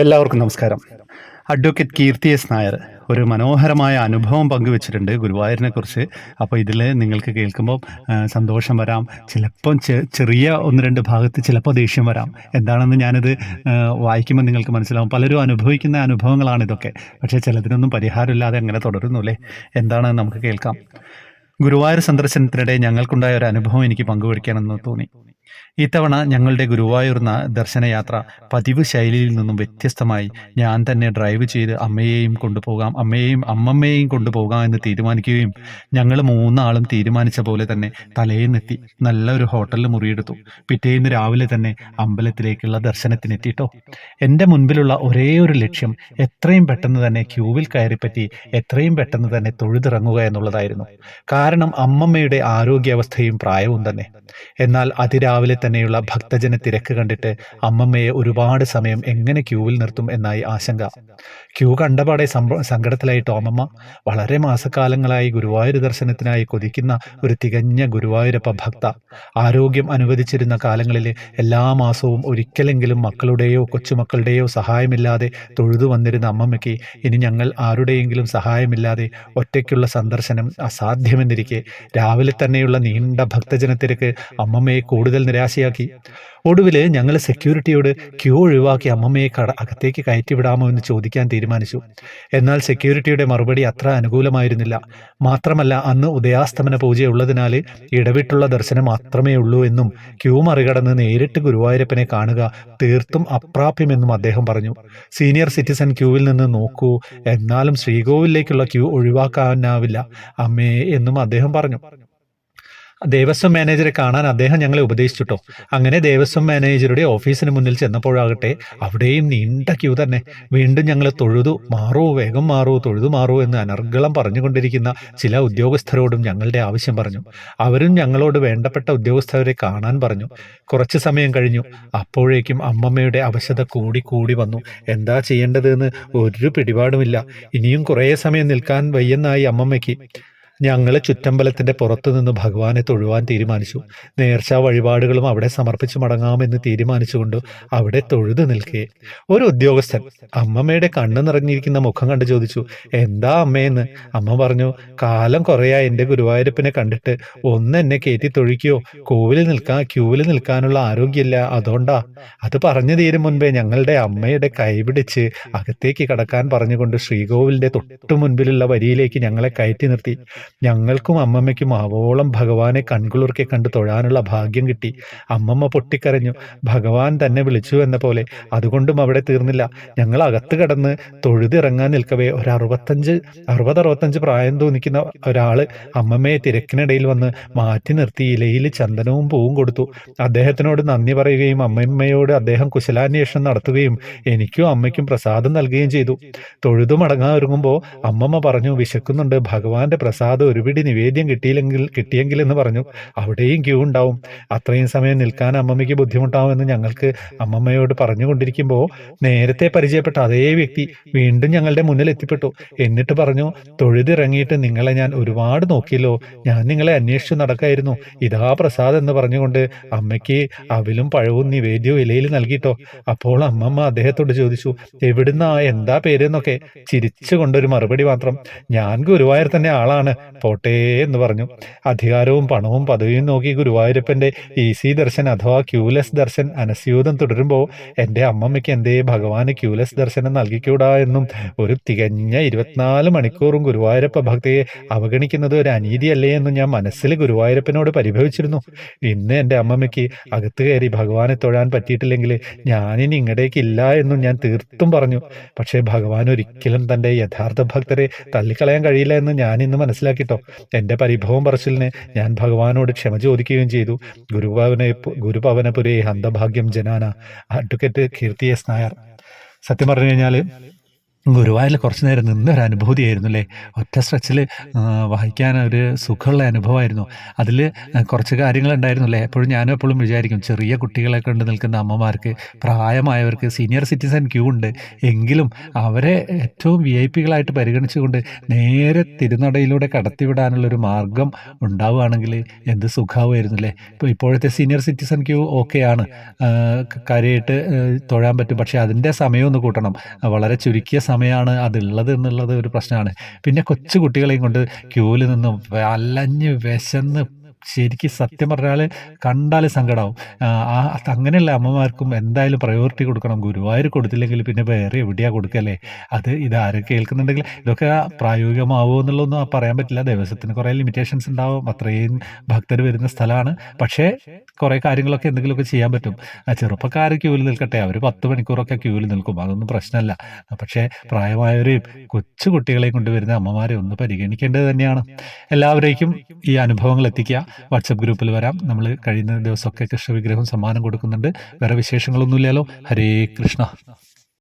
എല്ലാവർക്കും നമസ്കാരം. Advocate Keerthi S Nair ഒരു മനോഹരമായ അനുഭവം പങ്കുവച്ചിട്ടുണ്ട് ഗുരുവായൂരിനെ കുറിച്ച്. അപ്പോൾ ഇതിൽ നിങ്ങൾക്ക് കേൾക്കുമ്പോൾ സന്തോഷം വരാം. ചിലപ്പം ചെറിയ ഒന്ന് രണ്ട് ഭാഗത്ത് ചിലപ്പോൾ ദേഷ്യം വരാം. എന്താണെന്ന് ഞാനിത് വായിക്കുമ്പോൾ നിങ്ങൾക്ക് മനസ്സിലാവും. പലരും അനുഭവിക്കുന്ന അനുഭവങ്ങളാണ് ഇതൊക്കെ. പക്ഷേ ചിലതിനൊന്നും പരിഹാരമില്ലാതെ അങ്ങനെ തുടരുന്നു അല്ലേ? എന്താണെന്ന് നമുക്ക് കേൾക്കാം. ഗുരുവായൂർ സന്ദർശനത്തിനിടെ ഞങ്ങൾക്കുണ്ടായ ഒരു അനുഭവം എനിക്ക് പങ്കുവയ്ക്കണമെന്ന് തോന്നി. ഇത്തവണ ഞങ്ങളുടെ ഗുരുവായൂർ ദർശനയാത്ര പതിവ് ശൈലിയിൽ നിന്നും വ്യത്യസ്തമായി ഞാൻ തന്നെ ഡ്രൈവ് ചെയ്ത് അമ്മയെയും കൊണ്ടുപോകാം അമ്മയെയും അമ്മമ്മയെയും കൊണ്ടുപോകാം എന്ന് തീരുമാനിക്കുകയും ഞങ്ങൾ മൂന്നാളും തീരുമാനിച്ച പോലെ തന്നെ തലേന്നെത്തി നല്ലൊരു ഹോട്ടലിൽ മുറിയെടുത്തു. പിറ്റേന്ന് രാവിലെ തന്നെ അമ്പലത്തിലേക്കുള്ള ദർശനത്തിനെത്തിട്ടോ. എന്റെ മുൻപിലുള്ള ഒരേ ഒരു ലക്ഷ്യം എത്രയും പെട്ടെന്ന് തന്നെ ക്യൂവിൽ കയറിപ്പറ്റി എത്രയും പെട്ടെന്ന് തന്നെ തൊഴുതിറങ്ങുക എന്നുള്ളതായിരുന്നു. കാരണം അമ്മമ്മയുടെ ആരോഗ്യാവസ്ഥയും പ്രായവും തന്നെ. എന്നാൽ അതിരാവിലെ തന്നെയുള്ള ഭക്തജന തിരക്ക് കണ്ടിട്ട് അമ്മമ്മയെ ഒരുപാട് സമയം എങ്ങനെ ക്യൂവിൽ നിർത്തും എന്നായി ആശങ്ക. ക്യൂ കണ്ടപാടെ സങ്കടത്തിലായിട്ടോ അമ്മമ്മ വളരെ മാസക്കാലങ്ങളായി ഗുരുവായൂർ ദർശനത്തിനായി കൊതിക്കുന്ന ഒരു തികഞ്ഞ ഗുരുവായൂരപ്പ ഭക്ത. ആരോഗ്യം അനുവദിച്ചിരുന്ന കാലങ്ങളിൽ എല്ലാ മാസവും ഒരിക്കലെങ്കിലും മക്കളുടെയോ കൊച്ചുമക്കളുടെയോ സഹായമില്ലാതെ തൊഴുതു വന്നിരുന്ന അമ്മമ്മയ്ക്ക് ഇനി ഞങ്ങൾ ആരുടെയെങ്കിലും സഹായമില്ലാതെ ഒറ്റയ്ക്കുള്ള സന്ദർശനം അസാധ്യമെന്നിരിക്കെ രാവിലെ തന്നെയുള്ള നീണ്ട ഭക്തജനത്തിരക്ക് അമ്മമ്മയെ കൂടുതൽ നിരാശയാക്കി ഒടുവിൽ ഞങ്ങൾ സെക്യൂരിറ്റിയോട് ക്യൂ ഒഴിവാക്കി അമ്മമ്മയെ കട അകത്തേക്ക് കയറ്റിവിടാമോ എന്ന് ചോദിക്കാൻ തീരുമാനിച്ചു. എന്നാൽ സെക്യൂരിറ്റിയുടെ മറുപടി അത്ര അനുകൂലമായിരുന്നില്ല. മാത്രമല്ല അന്ന് ഉദയാസ്തമന പൂജയുള്ളതിനാൽ ഇടവിട്ടുള്ള ദർശനം മാത്രമേ ഉള്ളൂ എന്നും ക്യൂ മറികടന്ന് നേരിട്ട് ഗുരുവായൂരപ്പനെ കാണുക തീർത്തും അപ്രാപ്യമെന്നും അദ്ദേഹം പറഞ്ഞു. സീനിയർ സിറ്റിസൺ ക്യൂവിൽ നിന്ന് നോക്കൂ. എന്നാലും ശ്രീകോവിലേക്കുള്ള ക്യൂ ഒഴിവാക്കാനാവില്ല. അമ്മേ എന്നും അദ്ദേഹം പറഞ്ഞു. ദേവസ്വം മാനേജറെ കാണാൻ അദ്ദേഹം ഞങ്ങളെ ഉപദേശിച്ചിട്ടോ അങ്ങനെ ദേവസ്വം മാനേജറുടെ ഓഫീസിന് മുന്നിൽ ചെന്നപ്പോഴാകട്ടെ അവിടെയും നീണ്ട ക്യൂ തന്നെ. വീണ്ടും ഞങ്ങൾ തൊഴുതു മാറൂ വേഗം മാറൂ തൊഴുതു മാറൂ എന്ന് അനർഗളം പറഞ്ഞുകൊണ്ടിരിക്കുന്ന ചില ഉദ്യോഗസ്ഥരോടും ഞങ്ങളുടെ ആവശ്യം പറഞ്ഞു. അവരും ഞങ്ങളോട് വേണ്ടപ്പെട്ട ഉദ്യോഗസ്ഥരെ കാണാൻ പറഞ്ഞു. കുറച്ച് സമയം കഴിഞ്ഞു. അപ്പോഴേക്കും അമ്മമ്മയുടെ അവശത കൂടി കൂടി വന്നു. എന്താ ചെയ്യേണ്ടതെന്ന് ഒരു പിടിപാടുമില്ല. ഇനിയും കുറേ സമയം നിൽക്കാൻ വയ്യെന്നായി അമ്മമ്മയ്ക്ക്. ഞങ്ങൾ ചുറ്റമ്പലത്തിന്റെ പുറത്തു നിന്ന് ഭഗവാനെ തൊഴുവാൻ തീരുമാനിച്ചു. നേർച്ച വഴിപാടുകളും അവിടെ സമർപ്പിച്ചു മടങ്ങാമെന്ന് തീരുമാനിച്ചുകൊണ്ട് അവിടെ തൊഴുതു നിൽക്കേ. ഒരു ഉദ്യോഗസ്ഥൻ അമ്മമ്മയുടെ കണ്ണു നിറഞ്ഞിരിക്കുന്ന മുഖം കണ്ട് ചോദിച്ചു എന്താ അമ്മയെന്ന് അമ്മ പറഞ്ഞു കാലം കുറയാ എന്റെ ഗുരുവായൂരപ്പനെ കണ്ടിട്ട് ഒന്ന് എന്നെ കയറ്റി തൊഴിക്കുകയോ കോവിലിൽ നിൽക്കാൻ ക്യൂവിൽ നിൽക്കാനുള്ള ആരോഗ്യമില്ല അതുകൊണ്ടാ. അത് പറഞ്ഞു തീരും മുൻപേ ഞങ്ങളുടെ അമ്മയുടെ കൈപിടിച്ച് അകത്തേക്ക് കടക്കാൻ പറഞ്ഞുകൊണ്ട് ശ്രീകോവിലിന്റെ തൊട്ടു മുൻപിലുള്ള വരിയിലേക്ക് ഞങ്ങളെ കയറ്റി നിർത്തി. ഞങ്ങൾക്കും അമ്മമ്മയ്ക്കും ആവോളം ഭഗവാനെ കൺകുളിർക്കെ കണ്ട് തൊഴാനുള്ള ഭാഗ്യം കിട്ടി. അമ്മമ്മ പൊട്ടിക്കരഞ്ഞു. ഭഗവാൻ തന്നെ വിളിച്ചു എന്ന പോലെ. അതുകൊണ്ടും അവിടെ തീർന്നില്ല. ഞങ്ങൾ അകത്ത് കടന്ന് തൊഴുതിറങ്ങാൻ നിൽക്കവേ. ഒരു അറുപത്തഞ്ച് അറുപത് അറുപത്തഞ്ച് പ്രായം തോന്നിക്കുന്ന ഒരാൾ അമ്മമ്മയെ തിരക്കിനിടയിൽ വന്ന് മാറ്റി നിർത്തി ഇലയിൽ ചന്ദനവും പൂവും കൊടുത്തു. അദ്ദേഹത്തിനോട് നന്ദി പറയുകയും അമ്മമ്മയോട് അദ്ദേഹം കുശലാന്വേഷണം നടത്തുകയും എനിക്കും അമ്മയ്ക്കും പ്രസാദം നൽകുകയും ചെയ്തു. തൊഴുതു മടങ്ങാൻ ഒരുങ്ങുമ്പോൾ അമ്മമ്മ പറഞ്ഞു വിശക്കുന്നുണ്ട്. ഭഗവാന്റെ പ്രസാദം ഒരു പിടി നിവേദ്യം കിട്ടിയില്ലെങ്കിൽ കിട്ടിയെങ്കിൽ എന്ന് പറഞ്ഞു. അവിടെയും ക്യൂ ഉണ്ടാവും. അത്രയും സമയം നിൽക്കാൻ അമ്മമ്മയ്ക്ക് ബുദ്ധിമുട്ടാവുമെന്ന് ഞങ്ങൾക്ക് അമ്മമ്മയോട് പറഞ്ഞുകൊണ്ടിരിക്കുമ്പോൾ നേരത്തെ പരിചയപ്പെട്ട അതേ വ്യക്തി വീണ്ടും ഞങ്ങളുടെ മുന്നിൽ എത്തിപ്പെട്ടു. എന്നിട്ട് പറഞ്ഞു തൊഴുതിറങ്ങിയിട്ട് നിങ്ങളെ ഞാൻ ഒരുപാട് നോക്കിയല്ലോ. ഞാൻ നിങ്ങളെ അന്വേഷിച്ചു നടക്കായിരുന്നു. ഇതാ പ്രസാദ് എന്ന് പറഞ്ഞുകൊണ്ട് അമ്മയ്ക്ക് അവിലും പഴവും നിവേദ്യവും ഇലയിൽ നൽകിട്ടോ അപ്പോൾ അമ്മമ്മ അദ്ദേഹത്തോട് ചോദിച്ചു എവിടുന്നാ? എന്താ പേരെന്നൊക്കെ? ചിരിച്ചുകൊണ്ടൊരു മറുപടി മാത്രം ഞാൻ ഗുരുവായൂർ തന്നെ ആളാണ്. പോട്ടേ എന്ന് പറഞ്ഞു. അധികാരവും പണവും പദവിയും നോക്കി ഗുരുവായൂരപ്പന്റെ ഈസി ദർശൻ അഥവാ ക്യൂലെസ് ദർശൻ അനസ്യൂതം തുടരുമ്പോൾ എന്റെ അമ്മമ്മയ്ക്ക് എന്തേ ഭഗവാന് ക്യൂലെസ് ദർശനം നൽകിക്കൂടാ എന്നും ഒരു തികഞ്ഞ ഇരുപത്തിനാല് മണിക്കൂറും ഗുരുവായൂരപ്പ ഭക്തിയെ അവഗണിക്കുന്നത് ഒരു അനീതിയല്ലേ എന്നും ഞാൻ മനസ്സിൽ ഗുരുവായൂരപ്പനോട് പരിഭവിച്ചിരുന്നു. ഇന്ന് എന്റെ അമ്മമ്മയ്ക്ക് അകത്ത് കയറി ഭഗവാനെ തൊഴാൻ പറ്റിയിട്ടില്ലെങ്കിൽ ഞാനിനി ഇങ്ങടേക്കില്ല എന്നും ഞാൻ തീർത്തും പറഞ്ഞു. പക്ഷേ ഭഗവാൻ ഒരിക്കലും തന്റെ യഥാർത്ഥ ഭക്തരെ തള്ളിക്കളയാൻ കഴിയില്ല എന്ന് ഞാൻ ഇന്ന് മനസ്സിലാക്കിട്ടോ? എന്റെ പരിഭവം പറച്ചിലിന് ഞാൻ ഭഗവാനോട് ക്ഷമ ചോദിക്കുകയും ചെയ്തു. ഗുരുഭവന ഗുരുഭവനപുരേ ഹന്തഭാഗ്യം Zanana. Advocate Keerthi S Nair. സത്യം പറഞ്ഞു കഴിഞ്ഞാൽ ഗുരുവായൂരിൽ കുറച്ച് നേരം നിന്നൊരു അനുഭൂതിയായിരുന്നു അല്ലേ? ഒറ്റ സ്ട്രെച്ചിൽ വായിക്കാൻ ഒരു സുഖമുള്ള അനുഭവമായിരുന്നു. അതിൽ കുറച്ച് കാര്യങ്ങളുണ്ടായിരുന്നു അല്ലേ? എപ്പോഴും ഞാനും എപ്പോഴും വിചാരിക്കും ചെറിയ കുട്ടികളെ കൊണ്ട് നിൽക്കുന്ന അമ്മമാർക്ക് പ്രായമായവർക്ക് സീനിയർ സിറ്റിസൺ ക്യൂ ഉണ്ട്. എങ്കിലും അവരെ ഏറ്റവും വി ഐ പികളായിട്ട് പരിഗണിച്ചുകൊണ്ട് നേരെ തിരുനടയിലൂടെ കടത്തിവിടാനുള്ളൊരു മാർഗം ഉണ്ടാവുകയാണെങ്കിൽ എന്ത് സുഖമാവുമായിരുന്നു അല്ലേ? ഇപ്പോൾ ഇപ്പോഴത്തെ സീനിയർ സിറ്റിസൺ ക്യൂ ഓക്കെയാണ് കാര്യമായിട്ട് തൊഴാൻ പറ്റും. പക്ഷേ അതിന്റെ സമയം ഒന്ന് കൂട്ടണം. വളരെ ചുരുക്കിയ സമയമാണ് അതുള്ളത് എന്നുള്ളത് ഒരു പ്രശ്നമാണ്. പിന്നെ കൊച്ചു കുട്ടികളെയും കൊണ്ട് ക്യൂവിൽ നിന്നും അലഞ്ഞ് വിശന്ന് ശരിക്കും സത്യം പറഞ്ഞാൽ കണ്ടാൽ സങ്കടമാവും ആ അങ്ങനെയുള്ള അമ്മമാർക്കും എന്തായാലും പ്രയോറിറ്റി കൊടുക്കണം. ഗുരുവായൂർ കൊടുത്തില്ലെങ്കിൽ പിന്നെ വേറെ എവിടെയാണ് കൊടുക്കല്ലേ അത് ഇത് ആരും കേൾക്കുന്നുണ്ടെങ്കിൽ ഇതൊക്കെ പ്രായോഗികമാവുമോ എന്നുള്ളതൊന്നും പറയാൻ പറ്റില്ല. ദിവസത്തിന് കുറേ ലിമിറ്റേഷൻസ് ഉണ്ടാവും. അത്രയും ഭക്തർ വരുന്ന സ്ഥലമാണ്. പക്ഷേ കുറേ കാര്യങ്ങളൊക്കെ എന്തെങ്കിലുമൊക്കെ ചെയ്യാൻ പറ്റും. ചെറുപ്പക്കാർ ക്യൂവിൽ നിൽക്കട്ടെ. അവർ പത്ത് മണിക്കൂറൊക്കെ ക്യൂവിൽ നിൽക്കും. അതൊന്നും പ്രശ്നമല്ല. പക്ഷേ പ്രായമായവരെയും കൊച്ചു കുട്ടികളെയും കൊണ്ടുവരുന്ന അമ്മമാരെ ഒന്ന് പരിഗണിക്കേണ്ടത് തന്നെയാണ്. എല്ലാവരേക്കും ഈ അനുഭവങ്ങൾ എത്തിക്കുക. വാട്സപ്പ് ഗ്രൂപ്പിൽ വരാം. നമ്മൾ കഴിയുന്ന ദിവസമൊക്കെ കൃഷ്ണ വിഗ്രഹം സമ്മാനം കൊടുക്കുന്നുണ്ട്. വേറെ വിശേഷങ്ങളൊന്നുമില്ലല്ലോ. ഹരേ കൃഷ്ണ.